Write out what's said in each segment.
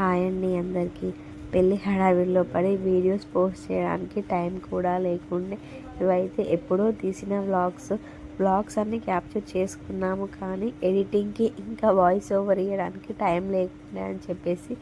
Hi అండి అందరికీ. పెళ్ళి హడావిడిలో పడి వీడియోస్ పోస్ట్ చేయడానికి టైం కూడా లేకుండే. ఇవైతే ఎప్పుడో తీసిన వ్లాగ్స్. వ్లాగ్స్ అన్ని క్యాప్చర్ చేసుకున్నాము కానీ ఎడిటింగ్కి ఇంకా వాయిస్ ఓవర్ ఇవ్వడానికి టైం లేకుండే అని చెప్పేసి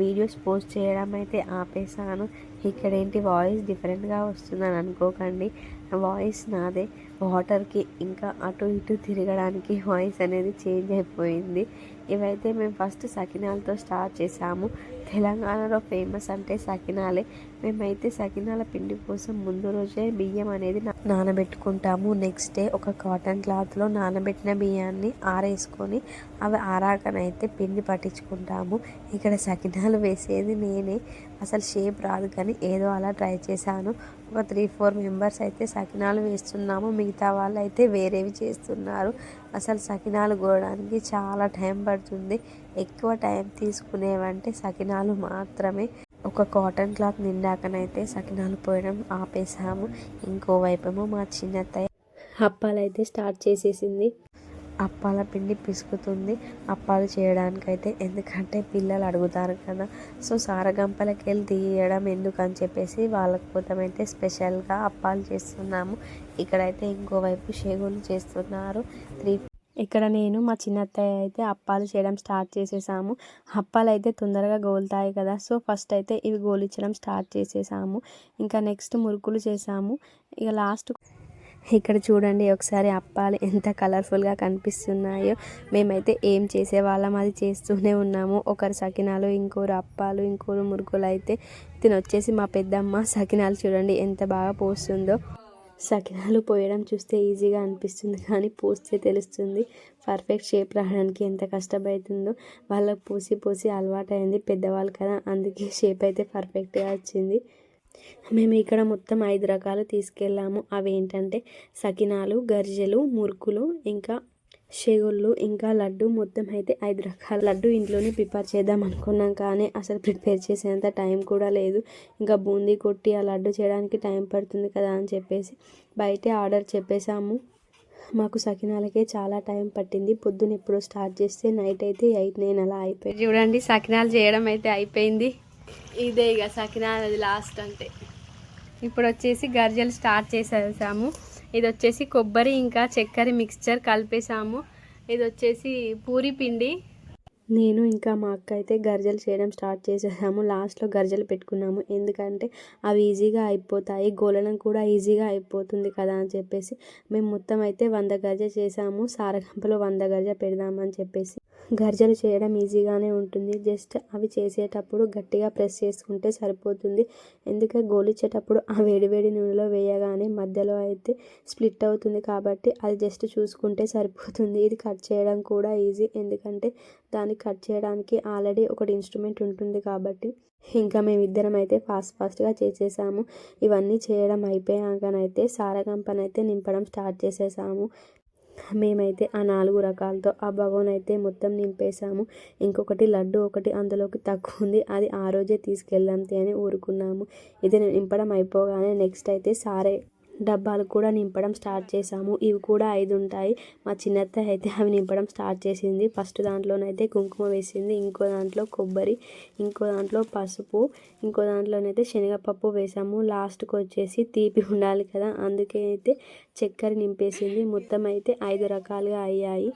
వీడియోస్ పోస్ట్ చేయడం అయితే ఆపేసాను ఇక్కడ ఏంటి వాయిస్ డిఫరెంట్గా వస్తుందని అనుకోకండి. వాయిస్ నాదే. వాటర్కి ఇంకా అటు ఇటు తిరగడానికి వాయిస్ అనేది చేంజ్ అయిపోయింది. ఇవైతే మేము ఫస్ట్ సకినాలతో స్టార్ట్ చేసాము. తెలంగాణలో ఫేమస్ అంటే సకినాలే. మేమైతే సకినాల పిండి కోసం ముందు రోజే బియ్యం అనేది నానబెట్టుకుంటాము. నెక్స్ట్ డే ఒక కాటన్ క్లాత్లో నానబెట్టిన బియ్యాన్ని ఆరేసుకొని అవి ఆరాకనైతే పిండి పట్టించుకుంటాము. ఇక్కడ సకినాలు వేసేది నేనే. అసలు షేప్ రాదు కానీ ఏదో అలా ట్రై చేశాను. ఒక త్రీ ఫోర్ మెంబర్స్ అయితే సకినాలు వేస్తున్నాము. మిగతా వాళ్ళు అయితే వేరేవి చేస్తున్నారు. అసలు సకినాలు గోడడానికి చాలా టైం పడుతుంది. ఎక్కువ టైం తీసుకునేవంటే సకినాలు మాత్రమే. ఒక కాటన్ క్లాత్ నిండాకనైతే సకినాలు పోయడం ఆపేసాము ఇంకోవైపేమో మా చిన్నత్తయ్య అప్పాలైతే స్టార్ట్ చేసేసింది. అప్పాల పిండి పిసుకుతుంది. అప్పాలు చేయడానికైతే ఎందుకంటే పిల్లలు అడుగుతారు కదా. సో సారగంపలకి వెళ్ళి తీయడం ఎందుకని చెప్పేసి వాళ్ళ కోసం అయితే స్పెషల్గా అప్పాలు చేస్తున్నాము. ఇక్కడైతే ఇంకోవైపు షేగులు చేస్తున్నారు. త్రీ ఇక్కడ నేను మా చిన్నత్తయ్య అయితే అప్పాలు చేయడం స్టార్ట్ చేసేసాము. అప్పాలు అయితే తొందరగా గోలుతాయి కదా. సో ఫస్ట్ అయితే ఇవి గోలించడం స్టార్ట్ చేసేసాము. ఇంకా నెక్స్ట్ మురుకులు చేసాము. ఇక లాస్ట్ ఇక్కడ చూడండి ఒకసారి అప్పాలు ఎంత కలర్ఫుల్గా కనిపిస్తున్నాయో. మేమైతే ఏం చేసేవాళ్ళం? అది చేస్తూనే ఉన్నాము. ఒకరు సకినాలు ఇంకోరు అప్పాలు ఇంకోరు మురుకులు అయితే తినొచ్చేసి మా పెద్దమ్మ సకినాలు చూడండి ఎంత బాగా పోస్తుందో. సకినాలు పోయడం చూస్తే ఈజీగా అనిపిస్తుంది కానీ పోస్తే తెలుస్తుంది. పర్ఫెక్ట్ షేప్ రావడానికి ఎంత కష్టపడుతుందో. వాళ్ళకి పోసి పోసి అలవాటైంది పెద్దవాళ్ళు కదా అందుకే షేప్ అయితే పర్ఫెక్ట్గా వచ్చింది. మేము ఇక్కడ మొత్తం ఐదు రకాలు తీసుకెళ్ళాము. అవి ఏంటంటే సకినాలు గరిజెలు మురుకులు ఇంకా షేగుళ్ళు ఇంకా లడ్డు. మొత్తం అయితే ఐదు రకాల. లడ్డు ఇంట్లోనే ప్రిపేర్ చేద్దాం అనుకున్నాం కానీ అసలు ప్రిపేర్ చేసేంత టైం కూడా లేదు. ఇంకా బూందీ కొట్టి ఆ లడ్డు చేయడానికి టైం పడుతుంది కదా అని చెప్పేసి బయటే ఆర్డర్ చెప్పేసాము మాకు సకినాలకే చాలా టైం పట్టింది. పొద్దున ఎప్పుడో స్టార్ట్ చేస్తే నైట్ అయితే ఎయిట్ నైన్ అలా అయిపోయింది. చూడండి సకినాలు చేయడం అయితే అయిపోయింది. ఇదే ఇక సకినాలు అది లాస్ట్ అంటే. ఇప్పుడు వచ్చేసి గర్జలు స్టార్ట్ చేసేసాము. ఇది వచ్చేసి కొబ్బరి ఇంకా చక్కెర మిక్స్చర్ కలిపేసాము. ఇది వచ్చేసి పూరి పిండి నేను ఇంకా మా అక్క అయితే గరిజలు చేయడం స్టార్ట్ చేసేసాము. లాస్ట్లో గరిజలు పెట్టుకున్నాము. ఎందుకంటే అవి ఈజీగా అయిపోతాయి. గోలనం కూడా ఈజీగా అయిపోతుంది కదా అని చెప్పేసి మేము మొత్తం అయితే వంద గరిజ చేసాము. సారగంపలో వంద గరిజ పెడదామని చెప్పేసి గర్జలు చేయడం ఈజీగానే ఉంటుంది. జస్ట్ అవి చేసేటప్పుడు గట్టిగా ప్రెస్ చేసుకుంటే సరిపోతుంది. ఎందుకంటే గోలిచ్చేటప్పుడు ఆ వేడి వేడి నూనెలో వేయగానే మధ్యలో అయితే స్ప్లిట్ అవుతుంది కాబట్టి అది జస్ట్ చూసుకుంటే సరిపోతుంది. ఇది కట్ చేయడం కూడా ఈజీ. ఎందుకంటే దాన్ని కట్ చేయడానికి ఆల్రెడీ ఒకటి ఇన్స్ట్రుమెంట్ ఉంటుంది కాబట్టి ఇంకా మేమిద్దరం అయితే ఫాస్ట్ ఫాస్ట్గా చేసేసాము. ఇవన్నీ చేయడం అయిపోయాకనైతే సారగంపనైతే నింపడం స్టార్ట్ చేసేసాము. మేమైతే ఆ నాలుగు రకాలతో ఆ బగోన్ అయితే మొత్తం నింపేసాము. ఇంకొకటి లడ్డు ఒకటి అందులోకి తక్కువ ఉంది. అది ఆ రోజే తీసుకెళ్దాం అని ఊరుకున్నాము. ఇది నింపడం అయిపోగానే నెక్స్ట్ అయితే సారే డబ్బాలు కూడా నింపడం స్టార్ట్ చేసాము ఇవి కూడా ఐదు ఉంటాయి. మా చిన్నత్త అయితే అవి నింపడం స్టార్ట్ చేసింది. ఫస్ట్ దాంట్లోనైతే కుంకుమ వేసింది. ఇంకో దాంట్లో కొబ్బరి ఇంకో దాంట్లో పసుపు ఇంకో దాంట్లోనైతే శనగపప్పు వేసాము. లాస్ట్కి వచ్చేసి తీపి ఉండాలి కదా అందుకే అయితే చక్కెర నింపేసింది. మొత్తం అయితే ఐదు రకాలుగా అయ్యాయి.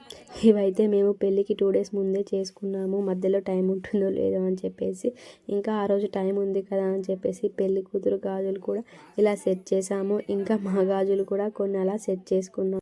ఇవైతే మేము పెళ్ళికి టూ డేస్ ముందే చేసుకున్నాము. మధ్యలో టైం ఉంటుందో లేదో అని చెప్పేసి ఇంకా ఆ రోజు టైం ఉంది కదా అని చెప్పేసి పెళ్ళి కూతురు గాజులు కూడా ఇలా సెట్ చేసాము ఇంకా మహాగాజులు కూడా కొన్ని అలా సెట్ చేసుకున్నాం.